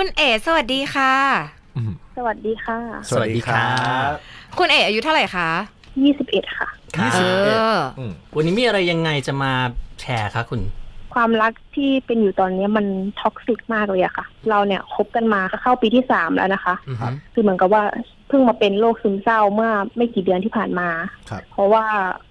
คุณเอ๋สวัสดีค่ะอืมสวัสดีค่ะ สวัสดีครับคุณเอ๋อายุเท่าไหร่คะ21ค่ะยี่เอสิบเอ็ดออืมวันนี้มีอะไรยังไงจะมาแชร์คะคุณ ความรักที่เป็นอยู่ตอนนี้มันท็อกซิกมากเลยอะค่ะ เราเนี่ยคบกันมาเข้าปีที่สามแล้วนะคะ อือฮึ คือเหมือนกับว่าเพิ่งมาเป็นโรคซึมเศร้าเมื่อไม่กี่เดือนที่ผ่านมา ครับ เพราะว่า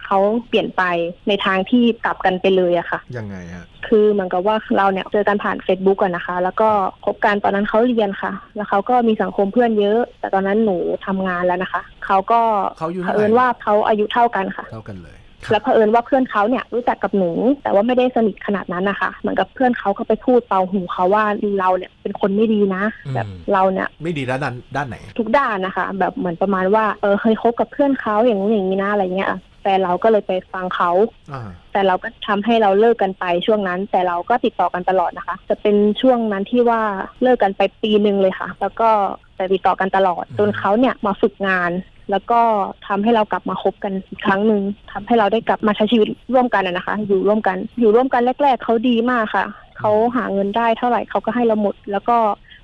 เขาเปลี่ยนไปในทางที่กลับกันไปเลยอะค่ะ ยังไงฮะ คือเหมือนกับว่าเราเนี่ยเจอกันผ่าน Facebook กันนะคะ แล้วก็คบกันตอนนั้นเขาเรียนค่ะ แล้วเขาก็มีสังคมเพื่อนเยอะ แต่ตอนนั้นหนูทำงานแล้วนะคะ เขาก็เขาอายุเผเท่าไหร่อิญว่าเขาอายุเท่ากันค่ะ เท่ากันเลย แล้วเผอิญว่าเพื่อนเขาเนี่ยรู้จักกับหนู แต่ว่าไม่ได้สนิทขนาดนั้นนะคะ เหมือนกับเพื่อนเขาก็ไปพูดเตาหูเขาว่าเราเนี่ยเป็นคนไม่ดีนะอืมแบบเราเนี่ยไม่ดีด้านนั้นด้านไหน ทุกด้านนะคะ แบบเหมือนประมาณว่าเออเคยคบกับเพื่อนเขาอย่างนู้นอย่างนี้นะอะไรเงี้ย แต่เราก็เลยไปฟังเขาอ่าแต่เราก็ทำให้เราเลิกกันไปช่วงนั้น แต่เราก็ติดต่อกันตลอดนะคะ จะเป็นช่วงนั้นที่ว่าเลิกกันไปปีหนึ่งเลยค่ะ แล้วก็แต่ติดต่อกันตลอดอืมจนเขาเนี่ยมาฝึกงาน แล้วก็ทำให้เรากลับมาคบกันอีกครั้งหนึ่งทำให้เราได้กลับมาใช้ชีวิตร่วมกันอะนะคะ อยู่ร่วมกัน อยู่ร่วมกันแรก ๆเขาดีมากค่ะเขาหาเงินได้เท่าไหร่เขาก็ให้เราหมด แล้วก็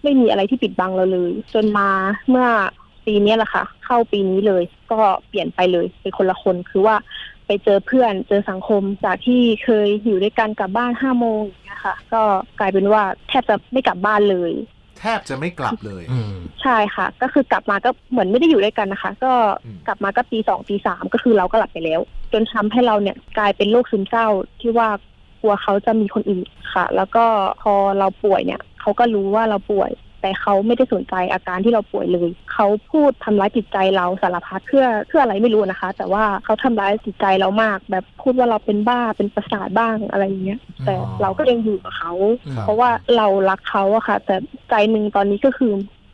ไม่มีอะไรที่ปิดบังเราเลย จนมาเมื่อ ปีเนี้ยแหละค่ะ เข้าปีนี้เลย ก็เปลี่ยนไปเลยเป็นคนละคนคือว่าไปเจอเพื่อนเจอสังคมจากที่เคยอยู่ด้วยกันกลับบ้านห้าโมงอย่างเงี้ยค่ะ ก็กลายเป็นว่าแทบจะไม่กลับบ้านเลย แทบจะไม่กลับเลย อืม ใช่ค่ะ ก็คือกลับมาก็เหมือนไม่ได้อยู่ด้วยกันนะคะ ก็อืม กลับมาก็ตีสองตีสามก็คือเราก็หลับไปแล้ว จนทำให้เราเนี่ยกลายเป็นโรคซึมเศร้าที่ว่ากลัวเขาจะมีคนอื่นค่ะ แล้วก็พอเราป่วยเนี่ยเขาก็รู้ว่าเราป่วย แต่เขาไม่ได้สนใจอาการที่เราป่วยเลยเขาพูดทำร้ายจิตใจเราสารพัดเพื่อเพื่ออะไรไม่รู้นะคะ แต่ว่าเขาทำร้ายจิตใจเรามาก แบบพูดว่าเราเป็นบ้าเป็นประสาทบ้างอะไรอย่างเงี้ย แต่อ๋อเราก็ยังอยู่กับเขาครับเพราะว่าเรารักเขาอะค่ะ แต่ใจหนึ่งตอนนี้ก็คือ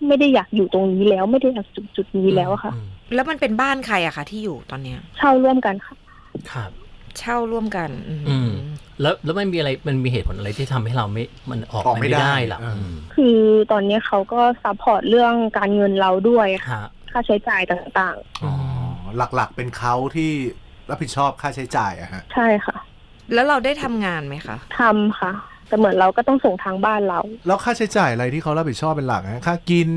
ไม่ได้อยากอยู่ตรงนี้แล้วไม่ได้อยากจุดจุดนี้แล้วอะค่ะอืมแล้วมันเป็นบ้านใครอะคะที่อยู่ตอนเนี้ย เช่าร่วมกันค่ะ ครับ เช่าร่วมกัน อืมอืม แล้วแล้วมันมีอะไรมันมีเหตุผลอะไรที่ทำให้เราไม่มันออกออกไปไม่ไม่ได้ได้ล่ะอ่าอื มคือตอนนี้เขาก็ซัพพอร์ตเรื่องการเงินเราด้วยค่ะฮะค่าใช้จ่ายต่างอ๋อหลักๆเป็นเขาที่รับผิดชอบค่าใช้จ่ายอะฮะ ๆ ใช่ค่ะแล้วเราได้ทำงานไหมคะ ทำค่ะ แต่เหมือนเราก็ต้องส่งทางบ้านเรา แล้วค่าใช้จ่ายอะไรที่เขารับผิดชอบเป็นหลักฮะค่ากิน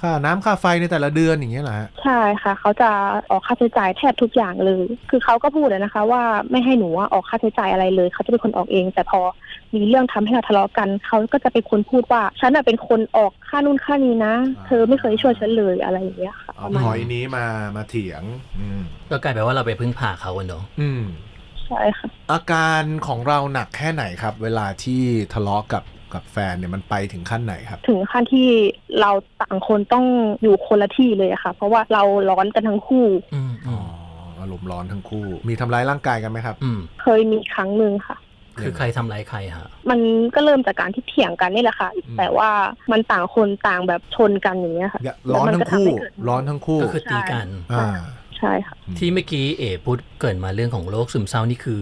ค่าน้ำค่าไฟในแต่ละเดือนอย่างเงี้ยเหรอฮะใช่ค่ะ เขาจะออกค่าใช้จ่ายแทบทุกอย่างเลย คือเขาก็พูดเลยนะคะ ว่าไม่ให้หนูอะออกค่าใช้จ่ายอะไรเลย เขาจะเป็นคนออกเอง แต่พอมีเรื่องทำให้เราทะเลาะกัน เขาก็จะเป็นคนพูดว่า ฉันน่ะเป็นคนออกค่านู่นค่านี้นะ เธอไม่เคยช่วยฉันเลยอะไรอย่างเงี้ยค่ะปเอาระมาณพอยนี้นี้มามาเถียง อืมก็กลายเป็นว่าเราไปพึ่งพาเขาอะเนาะอืม ใช่ค่ะ อาการของเราหนักแค่ไหนครับ เวลาที่ทะเลาะกับ กับแฟนเนี่ยมันไปถึงขั้นไหนครับ ถึงขั้นที่เราต่างคนต้องอยู่คนละที่เลยอะค่ะ เพราะว่าเราร้อนกันทั้งคู่ อืมอือ๋อมอารมณ์ร้อนทั้งคู่ มีทำร้ายร่างกายกันไหมครับ อืมเคยมีครั้งหนึ่งค่ะ คือใครทำร้ายใครฮะ มันก็เริ่มจากการที่เถียงกันนี่แหละค่ะ อืม แต่ว่ามันต่างคนต่างแบบชนกันอย่างเงี้ยค่ะอย่าร้อนทั้งคู่ แล้วมันก็ทำให้เกิด ร้อนทั้งคู่ ก็คือตีกัน อ่า ใช่ค่ะ ที่เมื่อกี้เอ๋พูดเกรินมาเรื่องของโรคซึมเศร้านี่คือ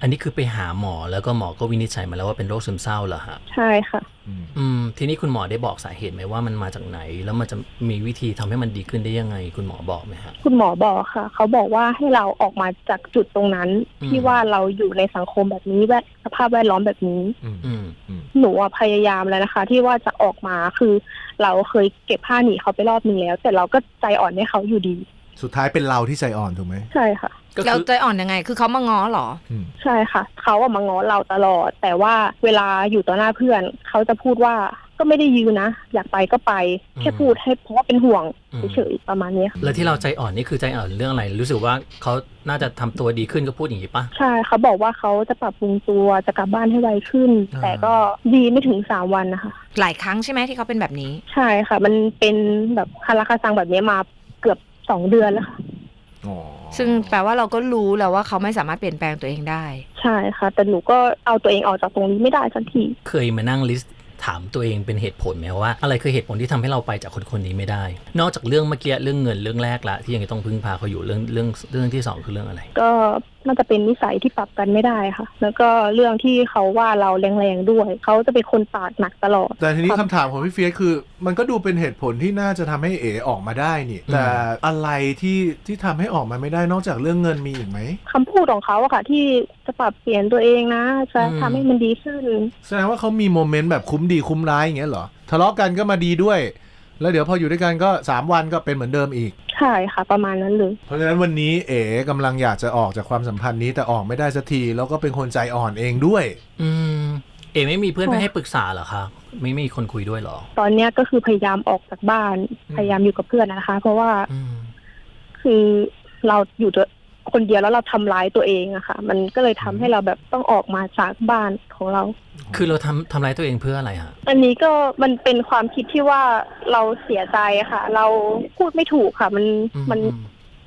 อันนี้คือไปหาหมอแล้วก็หมอก็วินิจฉัยมาแล้วว่าเป็นโรคซึมเศร้าเหรอฮะใช่ค่ะอืมอืม ทีนี้คุณหมอได้บอกสาเหตุไหมว่ามันมาจากไหน แล้วมันจะมีวิธีทำให้มันดีขึ้นได้ยังไง คุณหมอบอกไหมฮะ คุณหมอบอกค่ะ เขาบอกว่าให้เราออกมาจากจุดตรงนั้น อืม ที่ว่าเราอยู่ในสังคมแบบนี้แวดสภาพแวดล้อมแบบนี้ อืมอืม อืม หนูอะพยายามแล้วนะคะ ที่ว่าจะออกมาคือ เราเคยเก็บผ้าหนีเขาไปรอบนึงแล้ว แต่เราก็ใจอ่อนให้เขาอยู่ดี สุดท้ายเป็นเราที่ใจอ่อนถูกไหม ใช่ค่ะ ก็แล้วคือใจอ่อนยังไง คือเขามาง้อเหรอ อืมใช่ค่ะ เขาอะมาง้อเราตลอด แต่ว่าเวลาอยู่ต่อหน้าเพื่อน เขาจะพูดว่าก็ไม่ได้ยืนนะ อยากไปก็ไป แค่พูดให้เพราะว่าเป็นห่วงเฉยๆประมาณนี้ค่ะแล้วที่เราใจอ่อนนี่คือใจอ่อนเรื่องอะไร รู้สึกว่าเขาน่าจะทำตัวดีขึ้นก็พูดอย่างนี้ปะ ใช่เขาบอกว่าเขาจะปรับปรุงตัวจะกลับบ้านให้ไวขึ้น อ่า แต่ก็ดีไม่ถึงสามวันนะคะ หลายครั้งใช่ไหมที่เขาเป็นแบบนี้ ใช่ค่ะ มันเป็นแบบคาราคาซังแบบนี้มาเกือบสองเดือนแล้วค่ะอ๋อ ซึ่งแปลว่าเราก็รู้แล้วว่าเขาไม่สามารถเปลี่ยนแปลงตัวเองได้ ใช่ค่ะ แต่หนูก็เอาตัวเองออกจากตรงนี้ไม่ได้สักทีเคยมานั่งลิสต์ถามตัวเองเป็นเหตุผลไหมว่า อะไรคือเหตุผลที่ทำให้เราไปจากคนคนนี้ไม่ได้ นอกจากเรื่องเมื่อกี้เรื่องเงินเรื่องแรกละที่ยังต้องพึ่งพาเขาอยู่เรื่องเรื่องเรื่องที่สองคือเรื่องอะไร ก็ น่าจะเป็นนิสัยที่ปรับกันไม่ได้ค่ะ แล้วก็เรื่องที่เขาว่าเราแรงๆด้วย เขาจะเป็นคนปากหนักตลอด แต่ทีนี้คำถามของพี่เฟียสคือ มันก็ดูเป็นเหตุผลที่น่าจะทำให้เอออกมาได้นี่ แต่อะไรที่ที่ทำให้ออกมาไม่ได้นอกจากเรื่องเงินมีอีกไหมคำพูดของเขาอะค่ะ ที่จะปรับเปลี่ยนตัวเองนะ จะอืมทำให้มันดีขึ้นแสดงว่าเขามีโมเมนต์แบบคุ้มดีคุ้มร้ายอย่างเงี้ยเหรอทะเลาะกันก็มาดีด้วย แล้วเดี๋ยวพออยู่ด้วยกันก็ 3 วันก็เป็นเหมือนเดิมอีก ใช่ค่ะ ประมาณนั้นเลย เพราะฉะนั้นวันนี้เอ๋กำลังอยากจะออกจากความสัมพันธ์นี้แต่ออกไม่ได้สักที แล้วก็เป็นคนใจอ่อนเองด้วย อืม เอไม่มีเพื่อนไปค่ะให้ปรึกษาเหรอคะไม่มีคนคุยด้วยเหรอ ตอนเนี้ยก็คือพยายามออกจากบ้านอืมพยายามอยู่กับเพื่อนนะคะ เพราะว่าอืม คือเราอยู่ตัว คนเดียวแล้วเราทำร้ายตัวเองอะค่ะ มันก็เลยทำให้เราแบบต้องออกมาจากบ้านของเรา คือเราทำทำร้ายตัวเองเพื่ออะไรฮะอันนี้ก็มันเป็นความคิดที่ว่าเราเสียใจอะค่ะ เราพูดไม่ถูกค่ะ มันอืมมันอืม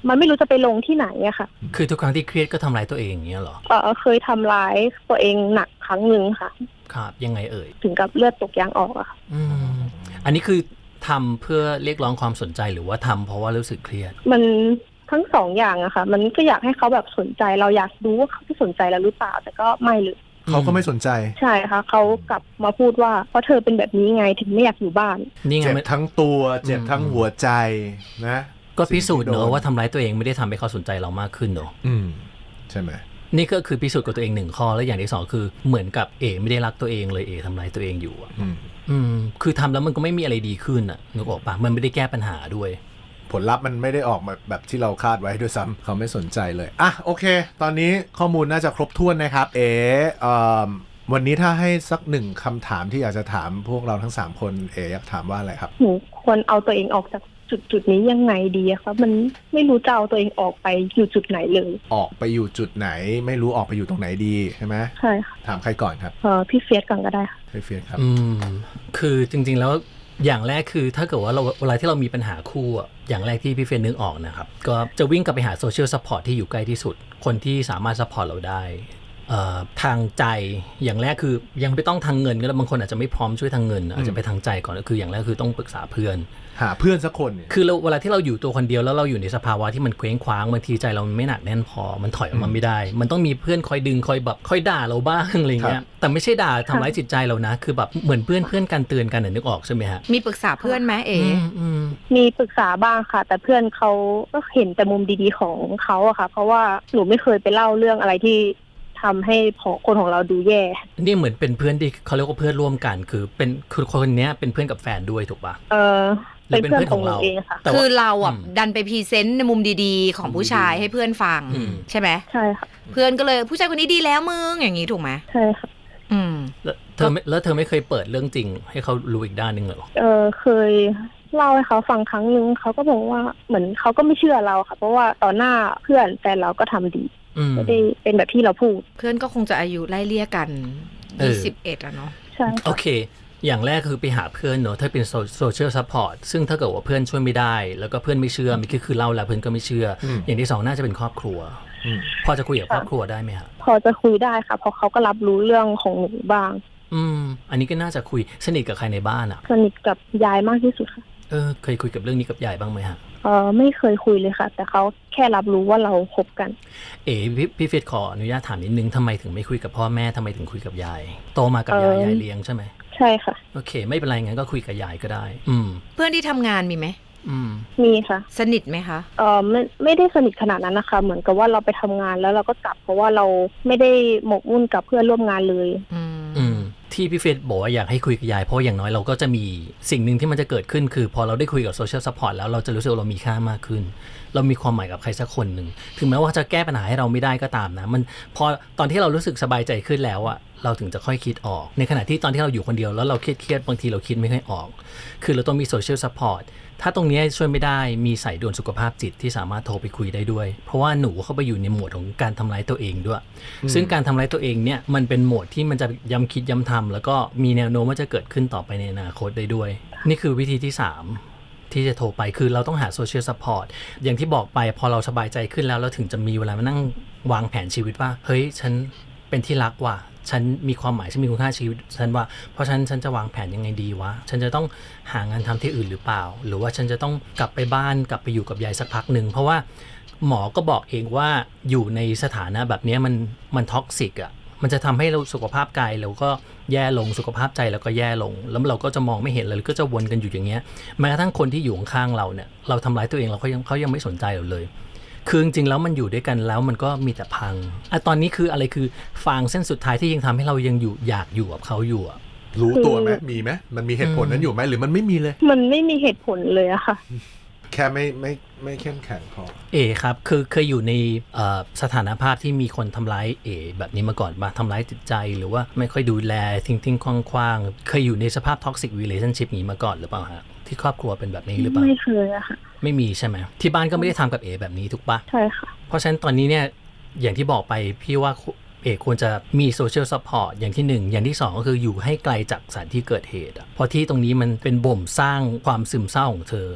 มันไม่รู้จะไปลงที่ไหนอะค่ะ คือทุกครั้งที่เครียดก็ทำร้ายตัวเองอย่างเงี้ยเหรอ เออเคยทำร้ายตัวเองหนักครั้งหนึ่งค่ะ ครับ ยังไงเอ่ย ถึงกับเลือดตกยางออกอะค่ะอืมอันนี้คือทำเพื่อเรียกร้องความสนใจหรือว่าทำเพราะว่ารู้สึกเครียด มัน ทั้งสองอย่างอะค่ะ มันก็อยากให้เขาแบบสนใจ เราอยากรู้ว่าเขาที่สนใจเราหรือเปล่า แต่ก็ไม่เลย เขาก็ไม่สนใจใช่ค่ะเขากลับมาพูดว่าเพราะเธอเป็นแบบนี้ไงถึงไม่อยากอยู่บ้าน นี่ไงเจ็บมันทั้งตัวเจ็บอืมทั้งหัวใจนะ ก็พิสูจน์สิ่งที่เนโดอะว่าทำร้ายตัวเองไม่ได้ทำให้เขาสนใจเรามากขึ้นเนอะอืม ใช่ไหมนี่ก็คือพิสูจน์กับตัวเองหนึ่งข้อแล้วอย่างที่สองคือเหมือนกับเอไม่ได้รักตัวเองเลยเอทำร้ายตัวเองอยู่อะอืม อืมคือทำแล้วมันก็ไม่มีอะไรดีขึ้นอะนึกออกปะมันไม่ได้แก้ปัญหาด้วย ผลลัพธ์มันไม่ได้ออกมาแบบที่เราคาดไว้ด้วยซ้ำเขาไม่สนใจเลย อะ โอเค ตอนนี้ข้อมูลน่าจะครบถ้วนนะครับ เอ๋เอิ่มวันนี้ถ้าให้สักหนึ่งคำถามที่อยากจะถามพวกเราทั้ง3คนเอ๋อยากถามว่าอะไรครับ หนูควรเอาตัวเองออกจากจุดจุดๆนี้ยังไงดีอะคะมันไม่รู้จะเอาตัวเองออกไปอยู่จุดไหนเลย ออกไปอยู่จุดไหน ไม่รู้ออกไปอยู่ตรงไหนดีใช่ไหมใช่ค่ะถามใครก่อนครับ เออพี่เฟียสก่อนก็ได้ค่ะ ให้เฟียสครับ อืม คือจริงๆแล้ว อย่างแรกคือถ้าเกิดว่าเราเวลาที่เรามีปัญหาคู่อะอย่างแรกที่พี่เฟนนึกออกนะครับ ก็จะวิ่งกลับไปหาโซเชียลซัพพอร์ตที่อยู่ใกล้ที่สุด คนที่สามารถซัพพอร์ตเราได้ ทางใจอย่างแรกคือยังไม่ต้องทางเงินก็ได้บางคนอาจจะไม่พร้อมช่วยทางเงิน อาจจะไปทางใจก่อนก็คืออย่างแรกคือต้องปรึกษาเพื่อน หาเพื่อนสักคนเนี่ยคือเราเวลาที่เราอยู่ตัวคนเดียวแล้วเราอยู่ในสภาวะที่มันเคว้งคว้างบางทีใจเรามันไม่หนักแน่นพอมันถอยออกมาไม่ได้ มันต้องมีเพื่อนคอยดึงคอยแบบคอยด่าเราบ้างอะไรเงี้ยแต่ไม่ใช่ด่าทำร้ายจิตใจเรานะ คือแบบเหมือนเพื่อนเพื่อนกันเตือนกันน่ะนึกออกใช่ไหมฮะมีปรึกษาเพื่อนไหมเอ๋อืมอืมมีปรึกษาบ้างค่ะ แต่เพื่อนเขาก็เห็นแต่มุมดีๆของเขาอะค่ะ เพราะว่าหนูไม่เคยไปเล่าเรื่องอะไรที่ ทำให้ของคนของเราดูแย่ นี่เหมือนเป็นเพื่อนที่เขาเรียกว่าเพื่อนร่วมกัน คือเป็นคือคนเนี้ยเป็นเพื่อนกับแฟนด้วยถูกปะเออหรืเป็นอเป็นเพื่อนของหนูเพื่อนของเราเองค่ะแต่ว่าคือเราอะอืมดันไปพรีเซนต์ในมุมดีๆ ของผู้ชายให้เพื่อนฟังอืมใช่ไหมใช่ค่ะเพื่อนก็เลยผู้ชายคนนี้ดีแล้วมึงอย่างนี้ถูกไหมใช่ค่ะอืมแล้วเธอไม่แล้วเธอไม่เคยเปิดเรื่องจริง ให้เขารู้อีกด้านหนึ่งเหรอเออเคยเล่าให้เขาฟังครั้งนึงเขาก็บอกว่าเหมือนเขาก็ไม่เชื่อเราค่ะ เพราะว่าต่อหน้าเพื่อนแต่เราก็ทำดีอืม ไม่ได้เป็นแบบที่เราพูด เพื่อนก็คงจะอายุไล่เลี่ยกันเออยี่สิบเอ็ดอะเนาะใช่โอค่ะเค อย่างแรกคือไปหาเพื่อนเนอะถ้าเป็นโซเชียลซัพพอร์ตซึ่งถ้าเกิดว่าเพื่อนช่วยไม่ได้ แล้วก็เพื่อนไม่เชื่อมีก็คือเล่าแล้วเพื่อนก็ไม่เชื่ออมอย่างที่สองน่าจะเป็นครอบครัวอืมพอจะคุยกับครอบครัวได้ไหมฮะพอจะคุยได้ค่ะเพราะเขาก็รับรู้เรื่องของหนูบ้าง อืม อันนี้ก็น่าจะคุยสนิทกับใครในบ้านอะ สนิทกับยายมากที่สุดค่ะ เออเคยคุยกับเรื่องนี้กับยายบ้างไหมฮะ เออไม่เคยคุยเลยค่ะ แต่เขาแค่รับรู้ว่าเราคบกัน เอ๋พี่พี่เฟยสขออนุญาตถามนิดนึงทำไมถึงไม่คุยกับพ่อแม่ทำไมถึงคุยกับยาย โตมากับยายเอ่อ ยายเลี้ยงใช่ไหมใช่ค่ะ โอเค ไม่เป็นไรงั้นก็คุยกับยายก็ได้ อืม เพื่อนที่ทำงานมีไหม อืม มีค่ะ สนิทไหมคะ เออไม่ไม่ได้สนิทขนาดนั้นนะคะ เหมือนกับว่าเราไปทำงานแล้วเราก็กลับ เพราะว่าเราไม่ได้หมกมุ่นกับเพื่อนร่วมงานเลย อืมอืม ที่พี่เฟสบอกว่าอยากให้คุยกับยาย เพราะอย่างน้อยเราก็จะมีสิ่งหนึ่งที่มันจะเกิดขึ้นคือ พอเราได้คุยกับโซเชียลซัพพอร์ตแล้วเราจะรู้สึกว่าเรามีค่ามากขึ้น เรามีความหมายกับใครสักคนหนึ่ง ถึงแม้ว่าจะแก้ปัญหาให้เราไม่ได้ก็ตามนะ มันพอตอนที่เรารู้สึกสบายใจขึ้นแล้วอะ เราถึงจะค่อยคิดออก ในขณะที่ตอนที่เราอยู่คนเดียวแล้วเราเครียดๆบางทีเราคิดไม่ค่อยออก คือเราต้องมีโซเชียลซัพพอร์ตถ้าตรงเนี้ยช่วยไม่ได้มีสายด่วนสุขภาพจิตที่สามารถโทรไปคุยได้ด้วย เพราะว่าหนูเข้าไปอยู่ในหมวดของการทำร้ายตัวเองด้วย ซึ่งการทำร้ายตัวเองเนี่ยมันเป็นโหมดที่มันจะย้ำคิดย้ำทำแล้วก็มีแนวโน้มว่าจะเกิดขึ้นต่อไปในอนาคตได้ด้วย นี่คือวิธีที่ 3ที่จะโทรไปคือเราต้องหาโซเชียลซัพพอร์ตอย่างที่บอกไปพอเราสบายใจขึ้นแล้วเราถึงจะมีเวลามานั่งวางแผนชีวิตว่า เฮ้ย ฉันเป็นที่รักว่ะ ฉันมีความหมายฉันมีคุณค่าชีวิตฉันว่าเพราะฉันฉันจะวางแผนยังไงดีวะฉันจะต้องหางานทำที่อื่นหรือเปล่า หรือว่าฉันจะต้องกลับไปบ้านกลับไปอยู่กับยายสักพักหนึ่งเพราะว่าหมอก็บอกเองว่าอยู่ในสถานะแบบนี้มันมันท็อกซิกอะมันจะทำให้เราสุขภาพกายเราก็แย่ลงสุขภาพใจเราก็แย่ลง แล้วเราก็จะมองไม่เห็นเลยก็จะวนกันอยู่อย่างเงี้ยแม้กระทั่งคนที่อยู่ข้างเราเนี่ยเราทำร้ายตัวเองเราเขายังเขายังไม่สนใจเราเลย คือจริงๆแล้วมันอยู่ด้วยกันแล้วมันก็มีแต่พังอะตอนนี้คืออะไรคือฟางเส้นสุดท้ายที่ยังทำให้เรายังอยู่อยากอยู่กับเขาอยู่อะรู้ตัวไหมคือมีไหมมันมีเหตุผลนั้นอยู่ไหมหรือมันไม่มีเลย มันไม่มีเหตุผลเลยอะค่ะแค่ไม่ไม่ไม่เข้มแข็งพอ เอครับคือเคยอยู่ในเอ่อสถานภาพที่มีคนทำร้ายเอแบบนี้มาก่อนมาทำร้ายจิตใจ หรือว่าไม่ค่อยดูแลทิ้งทิ้งคว้างคว้างๆเคยอยู่ในสภาพท็อกซิก r ีเลชั่นชิพนี้มาก่อนหรือเปล่าฮะที่ครอบครัวเป็นแบบนี้หรือเปล่าไม่เคยอะค่ะไม่มีใช่ไหมที่บ้านก็ไม่ได้ทำกับเอแบบนี้ถูกปะใช่ค่ะเพราะฉะนั้นตอนนี้เนี่ยอย่างที่บอกไปพี่ว่าเอกควรจะมีโซเชียลซัพพอร์ตอย่างที่หนึ่งอย่างที่สองก็คืออยู่ให้ไกลจากสถานที่เกิดเหตุอะเพราะที่ตรงนี้มันเป็นบ่มสร้างความซึมเศร้าของเธอ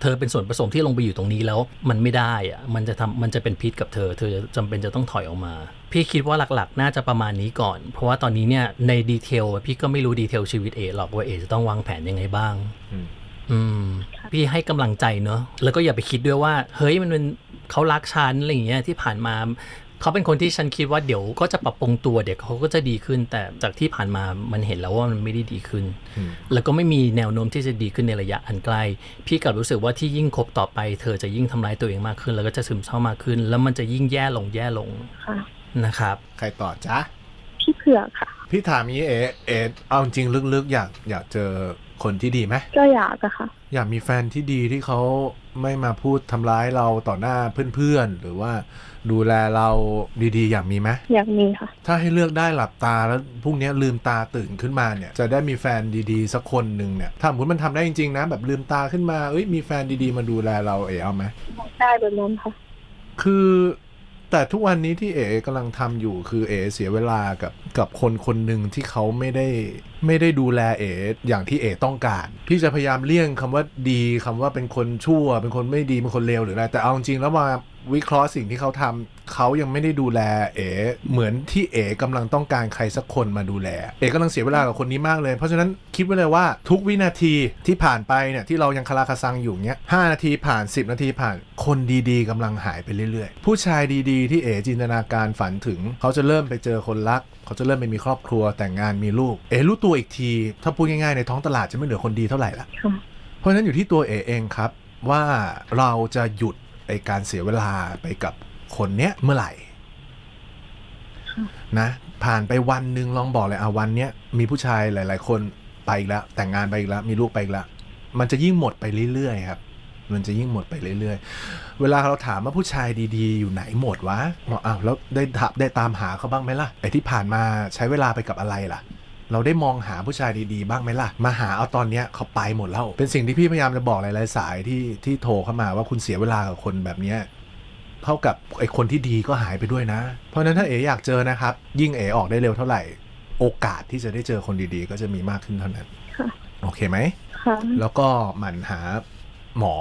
เธอเป็นส่วนผสมที่ลงไปอยู่ตรงนี้แล้วมันไม่ได้อะมันจะทำมันจะเป็นพิษกับเธอ เธอจำเป็นจะต้องถอยออกมา พี่คิดว่าหลักๆ น่าจะประมาณนี้ก่อน เพราะว่าตอนนี้เนี่ยในดีเทลอะพี่ก็ไม่รู้ดีเทลชีวิตเอหรอกว่าเอจะต้องวางแผนยังไงบ้างอืมอืมพี่ให้กำลังใจเนอะแล้วก็อย่าไปคิดด้วยว่า เฮ้ยมันเป็นเขารักฉันอะไรอย่างเงี้ยที่ผ่านมา เขาเป็นคนที่ฉันคิดว่าเดี๋ยวก็จะปรับปรุงตัวเดี๋ยวเขาก็จะดีขึ้น แต่จากที่ผ่านมามันเห็นแล้วว่ามันไม่ได้ดีขึ้นอืมแล้วก็ไม่มีแนวโน้มที่จะดีขึ้นในระยะอันใกล้ พี่กลับรู้สึกว่าที่ยิ่งคบต่อไป เธอจะยิ่งทำร้ายตัวเองมากขึ้น แล้วก็จะซึมเศร้ามากขึ้น แล้วมันจะยิ่งแย่ลงแย่ลงค่ะนะครับ ใครต่อจ๊ะพี่เผือกค่ะ พี่ถามงี้เอเอเอาจริงลึกๆอยากอยากเจอ คนที่ดีไหมก็อยากอะค่ะ อยากมีแฟนที่ดีที่เขาไม่มาพูดทำร้ายเราต่อหน้าเพื่อนๆ หรือว่าดูแลเราดีๆ อยากมีไหมอยากมีค่ะ ถ้าให้เลือกได้หลับตาแล้วพรุ่งนี้ลืมตาตื่นขึ้นมาเนี่ย จะได้มีแฟนดีๆ สักคนหนึ่งเนี่ยถ้าสมมติมันทำได้จริงๆนะแบบลืมตาขึ้นมาเอ้ยมีแฟนดีๆ มาดูแลเราเอ๋เอาไหมได้แบบนั้นค่ะ คือ แต่ทุกวันนี้ที่เอ๋กำลังทำอยู่คือเอ๋เสียเวลากับกับคนคนหนึ่งที่เขาไม่ได้ไม่ได้ดูแลเอ๋อย่างที่เอ๋ต้องการ พี่จะพยายามเลี่ยงคำว่าดีคำว่าเป็นคนชั่ว เป็นคนไม่ดีเป็นคนเลวหรืออะไรแต่เอาจริงแล้วมา วิเคราะห์สิ่งที่เขาทำเขายังไม่ได้ดูแล เอ๋เหมือนที่เอ๋กำลังต้องการใครสักคนมาดูแล เอ๋กำลังเสียเวลากับคนนี้มากเลย เพราะฉะนั้นคิดไว้เลยว่าทุกวินาทีที่ผ่านไปเนี่ยที่เรายังคาราคาซังอยู่เนี้ยห้านาทีผ่าน 10 นาทีผ่านคนดีๆกำลังหายไปเรื่อยๆ ผู้ชายดีๆ ที่เอ๋จินตนาการฝันถึง เขาจะเริ่มไปเจอคนรัก เขาจะเริ่มไปมีครอบครัวแต่งงานมีลูก เอ๋รู้ตัวอีกที ถ้าพูดง่ายๆในท้องตลาดจะไม่เหลือคนดีเท่าไหร่ละเพราะฉะนั้นอยู่ที่ตัวเอ๋เองครับว่าเราจะหยุด ไอการเสียเวลาไปกับคนเนี้ยเมื่อไหร่นะ ผ่านไปวันหนึ่งลองบอกเลยอะวันเนี้ยมีผู้ชายหลาย ๆ คนไปอีกแล้วแต่งงานไปอีกแล้วมีลูกไปอีกแล้วมันจะยิ่งหมดไปเรื่อยๆครับมันจะยิ่งหมดไปเรื่อยๆ เวลาเราถามว่าผู้ชายดีๆ อยู่ไหนหมดวะบอกอ้าวแล้วได้ถามได้ตามหาเขาบ้างไหมล่ะไอ้ที่ผ่านมาใช้เวลาไปกับอะไรล่ะ เราได้มองหาผู้ชายดีๆ บ้างไหมล่ะ มาหาเอาตอนเนี้ยเขาไปหมดแล้ว เป็นสิ่งที่พี่พยายามจะบอกหลายๆสายที่ที่โทรเข้ามาว่าคุณเสียเวลากับคนแบบเนี้ยเท่ากับไอ้คนที่ดีก็หายไปด้วยนะ เพราะฉะนั้นถ้าเอ๋อยากเจอนะครับ ยิ่งเอ๋ออกได้เร็วเท่าไหร่ โอกาสที่จะได้เจอคนดีๆ ก็จะมีมากขึ้นเท่านั้นค่ะโอเคไหมค่ะแล้วก็หมั่นหาหมอ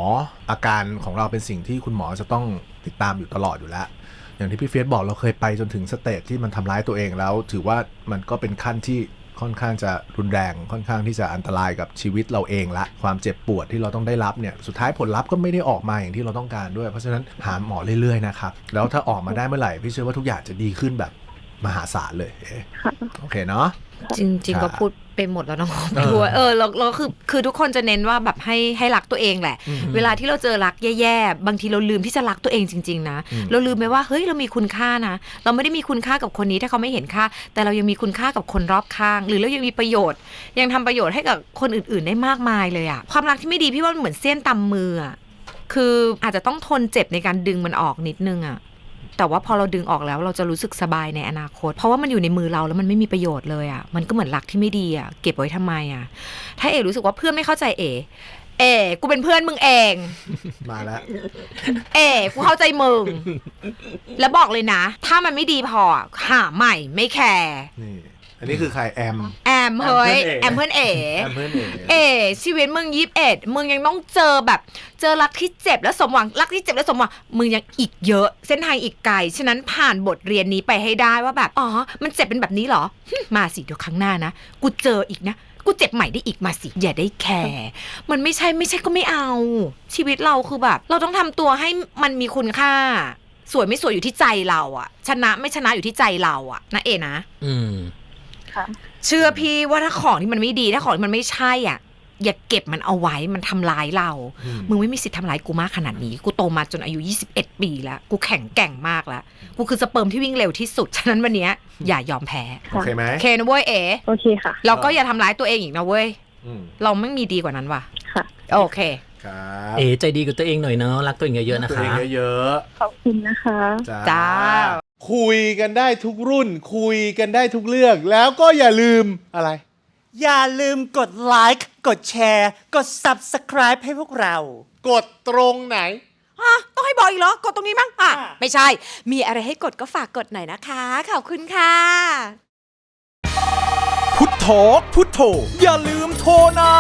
อาการของเราเป็นสิ่งที่คุณหมอจะต้องติดตามอยู่ตลอดอยู่แล้ว อย่างที่พี่เฟียสบอกเราเคยไปจนถึงสเตจที่มันทำร้ายตัวเองแล้ว ถือว่ามันก็เป็นขั้นที่ ค่อนข้างจะรุนแรงค่อนข้างที่จะอันตรายกับชีวิตเราเองละ ความเจ็บปวดที่เราต้องได้รับเนี่ยสุดท้ายผลลัพธ์ก็ไม่ได้ออกมาอย่างที่เราต้องการด้วย เพราะฉะนั้นหาหมอเรื่อยๆนะครับแล้วถ้าออกมาได้เมื่อไหร่พี่เชื่อว่าทุกอย่างจะดีขึ้นแบบ มหาศาลเลยเอ๊ะค่ะโอเคเนาะจริงๆก็พูดไปหมดแล้วเน้องเออด้วยเออแล้วแล้วคือคือทุกคนจะเน้นว่าแบบให้ให้รักตัวเองแหละอืมเวลาที่เราเจอรักแย่ๆ บางทีเราลืมที่จะรักตัวเองจริง ๆ นะอืมเราลืมไปว่าเฮ้ยเรามีคุณค่านะ เราไม่ได้มีคุณค่ากับคนนี้ถ้าเขาไม่เห็นค่า แต่เรายังมีคุณค่ากับคนรอบข้าง หรือเรายังมีประโยชน์ ยังทำประโยชน์ให้กับคนอื่นๆ ได้มากมายเลยอะความรักที่ไม่ดีพี่ว่ามันเหมือนเส้นตำมืออะคืออาจจะต้องทนเจ็บในการดึงมันออกนิดนึงอะ แต่ว่าพอเราดึงออกแล้วเราจะรู้สึกสบายในอนาคต เพราะว่ามันอยู่ในมือเราแล้วมันไม่มีประโยชน์เลยอะ่ะมันก็เหมือนรักที่ไม่ดีอะ่ะเก็บไว้ทำไมอะ่ะถ้าเอรู้สึกว่าเพื่อนไม่เข้าใจเอเอกูเป็นเพื่อนมึงเอง มาแล้ว เอกูเข้าใจมึง แล้วบอกเลยนะ ถ้ามันไม่ดีพออะหาใหม่ไม่แคร์นี่ อันนี้คือใครแอม แอมเฮ้ยแอแอมมเพื่เพื่ออนนเอแอมเพื่อนเอ๋เอชีวิตมึงยีิบเอ็ดมึงยังต้องเจอแบบ เจอรักที่เจ็บและสมหวังรักที่เจ็บและสมหวังมึงยังอีกเยอะ เส้นทางอีกไกลฉะนั้นผ่านบทเรียนนี้ไปให้ได้ว่าแบบอ๋อ มันเจ็บเป็นแบบนี้เหรอหึมาสิเดี๋ยวครั้งหน้านะกูเจออีกนะกูกูเจ็บใหม่ได้อีกมาสิอย่าได้แคร์มันไม่ใช่ไม่ใช่ก็ไม่เอา ชีวิตเราคือแบบ เราต้องทำตัวให้มันมีคุณค่า สวยไม่สวยอยู่ที่ใจเราอะชนะไม่ชนะอยู่ที่ใจเราอะนะเอนะ อืม ค่ะ เชื่อพี่ว่าถ้าของที่มันไม่ดีถ้าของที่มันไม่ใช่อะ อย่าเก็บมันเอาไว้มันทำร้ายเรา อืม มึงไม่มีสิทธิ์ทำร้ายกูมากขนาดนี้ กูโตมาจนอายุ 21 ปีแล้ว กูแข็งแกร่งมากแล้ว กูคือสเปิร์มที่วิ่งเร็วที่สุด ฉะนั้นวันเนี้ยอย่ายอมแพ้ โอเคไหมโอเคนะเว้ยเอ๋โอเคค่ะ เราก็อย่าทำร้ายตัวเองอีกนะเว้ย อืมเราไม่มีดีกว่านั้นว่ะ ค่ะ โอเค ครับเอใจดีกับตัวเองหน่อยเนาะรักตัวเองเยอะๆนะตัวคะเองเยอะขอบคุณนะคะ ๆ จ้า จ้า คุยกันได้ทุกรุ่น คุยกันได้ทุกเรื่อง แล้วก็อย่าลืมอะไร อย่าลืมกดไลค์กดแชร์ กด Subscribe ให้พวกเรา กดตรงไหน อะต้องให้บอกอีกเหรอ กดตรงนี้มั้งอะ อะ ไม่ใช่ มีอะไรให้กดก็ฝากกดหน่อยนะคะ ขอบคุณค่ะ พุทโธพุทโธอย่าลืมโทรนะ